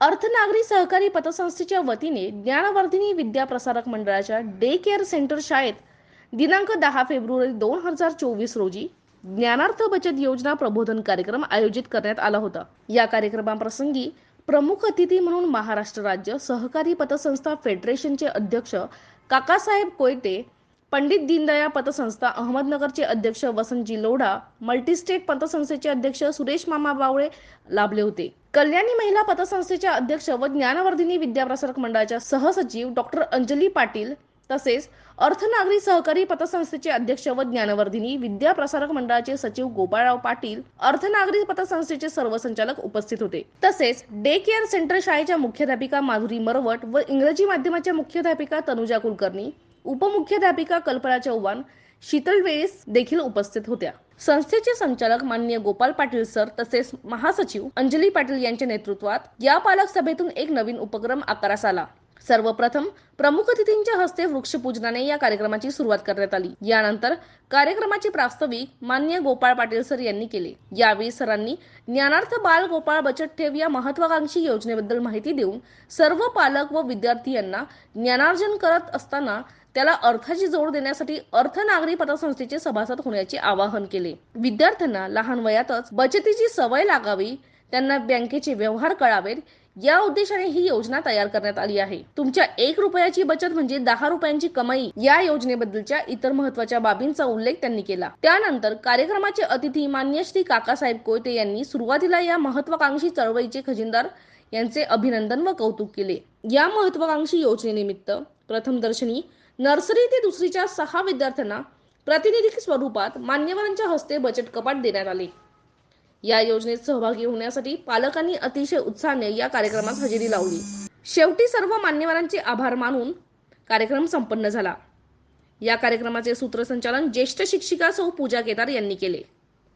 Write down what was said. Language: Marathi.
अर्थनागरी सहकारी पतसंस्थेच्या वतीने ज्ञानवर्धिनी विद्या प्रसारक मंडळाच्या डे केअर सेंटर शाळेत दिनांक दहा फेब्रुवारी दोन हजार चोवीस रोजी ज्ञानार्थ बचत योजना प्रबोधन कार्यक्रम आयोजित करण्यात आला होता. या कार्यक्रमाप्रसंगी प्रमुख अतिथी म्हणून महाराष्ट्र राज्य सहकारी पतसंस्था फेडरेशनचे अध्यक्ष काकासाहेब कोयते पंडित दीनदयाळ पतसंस्था अहमदनगरचे अध्यक्ष वसंतजी लोढा मल्टीस्टेट पतसंस्थेचे अध्यक्ष सुरेश मामा बावळे लाभले होते. कल्याणी महिला पतसंस्थेच्या अध्यक्ष व ज्ञानवर्धिनी विद्याप्रसारक मंडळाच्या सहसचिव डॉक्टर अंजली पाटील तसेच अर्थनागरी सहकारी पतसंस्थेचे अध्यक्ष व ज्ञानवर्धिनी विद्याप्रसारक मंडळाचे सचिव गोपाळराव पाटील अर्थनागरी पतसंस्थेचे सर्व संचालक उपस्थित होते. तसेच डे केअर सेंटर शाळेच्या मुख्याध्यापिका माधुरी मरवट व इंग्रजी माध्यमाच्या मुख्याध्यापिका तनुजा कुलकर्णी उपमुख्याध्यापिका कल्पना चव्हाण शीतल वेळीस देखील उपस्थित होत्या. संस्थेचे संचालक माननीय गोपाल पाटील सर तसेच महासचिव अंजली पाटील यांच्या नेतृत्वात या पालक सभेतून एक नवीन उपक्रम आकारास आला. सर्वप्रथम प्रमुख अतिथींच्या हस्ते वृक्षपूजनाने या कार्यक्रमाची सुरुवात करण्यात आली. यानंतर कार्यक्रमाचे प्रास्ताविक मान्य गोपाळ पाटील सर यांनी केले. यावेळी सरांनी ज्ञानार्थ बाल गोपाळ बचत ठेव या महत्वाकांक्षी योजनेबद्दल माहिती देऊन सर्व पालक व विद्यार्थी यांना ज्ञानार्जन करत असताना त्याला अर्थाची जोड देण्यासाठी अर्थ नागरी पतसंस्थेचे सभासद होण्याचे आवाहन केले. विद्यार्थ्यांना लहान वयातच बचतीची सवय लागावी त्यांना बँकेचे व्यवहार कळावेत या उद्देशाने ही योजना तयार करण्यात आली आहे. तुमच्या एक रुपयाची बचत म्हणजे दहा रुपयांची कमाई या योजनेबद्दलच्या इतर महत्त्वाच्या बाबींचा उल्लेख त्यांनी केला. त्यानंतर कार्यक्रमाचे अतिथी मान्य श्री काकासाहेब कोयते यांनी सुरुवातीला या महत्वाकांक्षी चळवळीचे खजिनदार यांचे अभिनंदन व कौतुक केले. या महत्वाकांक्षी योजनेनिमित्त प्रथम दर्शनी नर्सरी ते दुसरीच्या सहा विद्यार्थ्यांना प्रातिनिधिक स्वरूपात मान्यवरांच्या हस्ते बजेट कपाट देण्यात आले. या योजनेत सहभागी होण्यासाठी पालकांनी अतिशय उत्साहाने या कार्यक्रमात हजेरी लावली. शेवटी सर्व मान्यवरांचे आभार मानून कार्यक्रम संपन्न झाला. या कार्यक्रमाचे सूत्रसंचालन ज्येष्ठ शिक्षिका सौ पूजा केदार यांनी केले.